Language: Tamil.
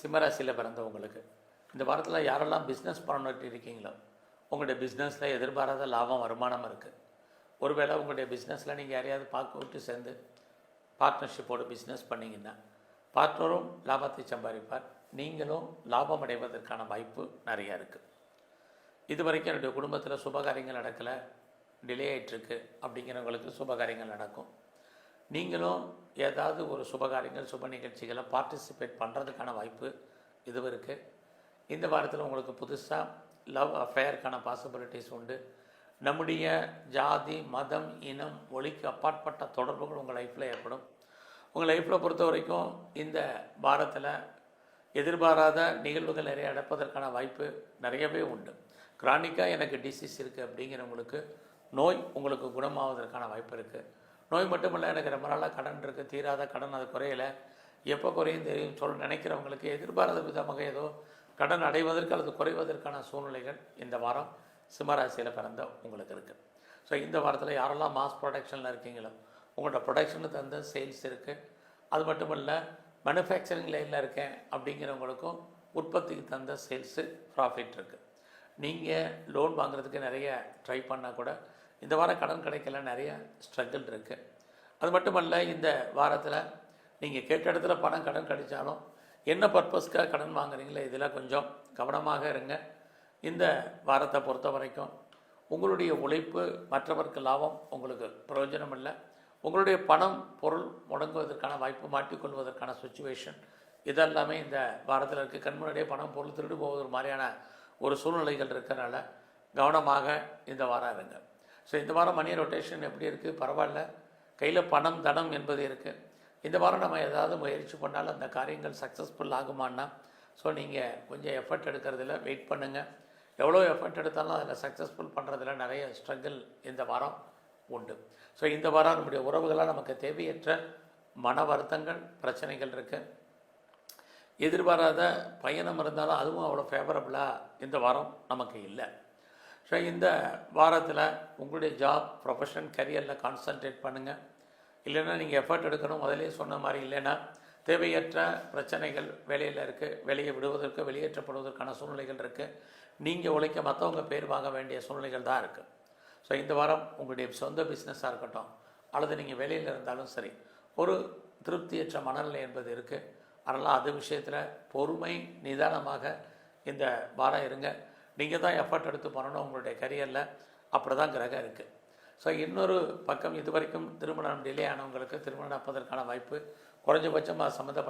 சிம்மராசியில் பிறந்தவங்களுக்கு இந்த வாரத்தில் யாரெல்லாம் பிஸ்னஸ் பண்ணிட்டு இருக்கீங்களோ உங்களுடைய பிஸ்னஸில் எதிர்பாராத லாபம் வருமானம் இருக்குது ஒருவேளை உங்களுடைய பிஸ்னஸில் நீங்கள் யாரையாவது பார்க்க விட்டு சேர்ந்து பார்ட்னர்ஷிப்போடு பிஸ்னஸ் பண்ணீங்கன்னா பார்ட்னரும் லாபத்தை சம்பாதிப்பார். நீங்களும் லாபம் அடைவதற்கான வாய்ப்பு நிறையா இருக்குது இது வரைக்கும் என்னுடைய குடும்பத்தில் சுபகாரியங்கள் நடக்கலை. டிலே ஆகிட்டுருக்கு அப்படிங்கிறவங்களுக்கு சுபகாரியங்கள் நடக்கும். நீங்களும் ஏதாவது ஒரு சுபகாரியங்கள் சுப நிகழ்ச்சிகளை பார்ட்டிசிபேட் பண்ணுறதுக்கான வாய்ப்பு இது இருக்குது இந்த வாரத்தில் உங்களுக்கு புதுசாக லவ் அஃபேருக்கான பாசிபிலிட்டிஸ் உண்டு. நம்முடைய ஜாதி மதம் இனம் ஒளிக்கு அப்பாற்பட்ட தொடர்புகள் உங்கள் லைஃப்பில் ஏற்படும். உங்கள் லைஃப்பில் பொறுத்த வரைக்கும் இந்த வாரத்தில் எதிர்பாராத நிகழ்வுகள் நிறைய நடப்பதற்கான வாய்ப்பு நிறையவே உண்டு. கிரானிக்காக எனக்கு டிசீஸ் இருக்குது அப்படிங்கிறவங்களுக்கு நோய் உங்களுக்கு குணமாவதற்கான வாய்ப்பு இருக்குது நோய் மட்டுமல்ல எனக்கு ரொம்ப நாளாக கடன் இருக்குது தீராத கடன் அது குறையலை. எப்போ குறையும் தெரியும் சொல்ல நினைக்கிறவங்களுக்கு எதிர்பாராத விதமாக ஏதோ கடன் அடைவதற்கு அல்லது குறைவதற்கான சூழ்நிலைகள் இந்த வாரம் சிம்மராசியில் பிறந்த உங்களுக்கு இருக்குது ஸோ இந்த வாரத்தில் யாரெல்லாம் மாஸ் ப்ரொடக்ஷனில் இருக்கீங்களோ உங்களோட ப்ரொடக்ஷனுக்கு தகுந்த சேல்ஸ் இருக்குது அது மட்டும் இல்லை மேனுஃபேக்சரிங் லைனில் இருக்கேன் அப்படிங்கிறவங்களுக்கும் உற்பத்திக்கு தகுந்த சேல்ஸு ப்ராஃபிட் இருக்குது நீங்கள் லோன் வாங்குறதுக்கு நிறைய ட்ரை பண்ணால் கூட இந்த வாரம் கடன் கிடைக்கல நிறைய ஸ்ட்ரகிள் இருக்குது அது மட்டுமல்ல இந்த வாரத்தில் நீங்கள் கேட்ட இடத்துல பணம் கடன் கிடைச்சாலும் என்ன பர்பஸ்க்காக கடன் வாங்குறீங்களோ இதில் கொஞ்சம் கவனமாக இருங்க. இந்த வாரத்தை பொறுத்த வரைக்கும் உங்களுடைய உழைப்பு மற்றவருக்கு லாபம் உங்களுக்கு பிரயோஜனம் இல்லை. உங்களுடைய பணம் பொருள் முடங்குவதற்கான வாய்ப்பு மாட்டிக்கொள்வதற்கான சுச்சுவேஷன் இதெல்லாமே இந்த வாரத்தில் இருக்குது கண்முன்னாடியே பணம் பொருள் திருடு போவது மாதிரியான ஒரு சூழ்நிலைகள் இருக்கிறனால கவனமாக இந்த வாரம் இருங்க. ஸோ இந்த வாரம் மணி ரொட்டேஷன் எப்படி இருக்குது பரவாயில்ல. கையில் பணம் தனம் என்பது இருக்குது இந்த வாரம் நம்ம ஏதாவது முயற்சி பண்ணாலும் அந்த காரியங்கள் சக்ஸஸ்ஃபுல் ஆகுமான்னா ஸோ நீங்கள் கொஞ்சம் எஃபர்ட் எடுக்கிறதுல வெயிட் பண்ணுங்கள் எவ்வளோ எஃபர்ட் எடுத்தாலும் அதில் சக்ஸஸ்ஃபுல் பண்ணுறதுல நிறைய ஸ்ட்ரகிள் இந்த வாரம் உண்டு. ஸோ இந்த வாரம் நம்முடைய உறவுகளால் நமக்கு தேவையற்ற மன வருத்தங்கள் பிரச்சனைகள் இருக்குது எதிர்பாராத பயணம் இருந்தாலும் அதுவும் அவ்வளோ ஃபேவரபுளாக இந்த வாரம் நமக்கு இல்லை. ஸோ இந்த வாரத்தில் உங்களுடைய ஜாப் ப்ரொஃபஷன் கரியரில் கான்சன்ட்ரேட் பண்ணுங்கள் இல்லைன்னா நீங்கள் எஃபர்ட் எடுக்கணும் முதலே சொன்ன மாதிரி இல்லைன்னா தேவையற்ற பிரச்சனைகள் வேலையில் இருக்குது வெளியே விடுவதற்கு வெளியேற்றப்படுவதற்கான சூழ்நிலைகள் இருக்குது நீங்கள் உழைக்க மற்றவங்க பேர் வாங்க வேண்டிய சூழ்நிலைகள் தான் இருக்குது ஸோ இந்த வாரம் உங்களுடைய சொந்த பிஸ்னஸாக இருக்கட்டும் அல்லது நீங்கள் வெளியில் இருந்தாலும் சரி ஒரு திருப்தியற்ற மனநிலை என்பது இருக்குது அதனால் அது விஷயத்தில் பொறுமை நிதானமாக இந்த வாரம் இருங்க. நீங்கள் தான் எஃபர்ட் எடுத்து பண்ணணும் உங்களுடைய கரியரில் அப்படி தான் கிரகம் இருக்குது ஸோ இன்னொரு பக்கம் இதுவரைக்கும் திருமணம் டிலே ஆனவங்களுக்கு திருமணம் நடப்பதற்கான வாய்ப்பு குறைஞ்சபட்சம் அது சம்மந்தப்பட்ட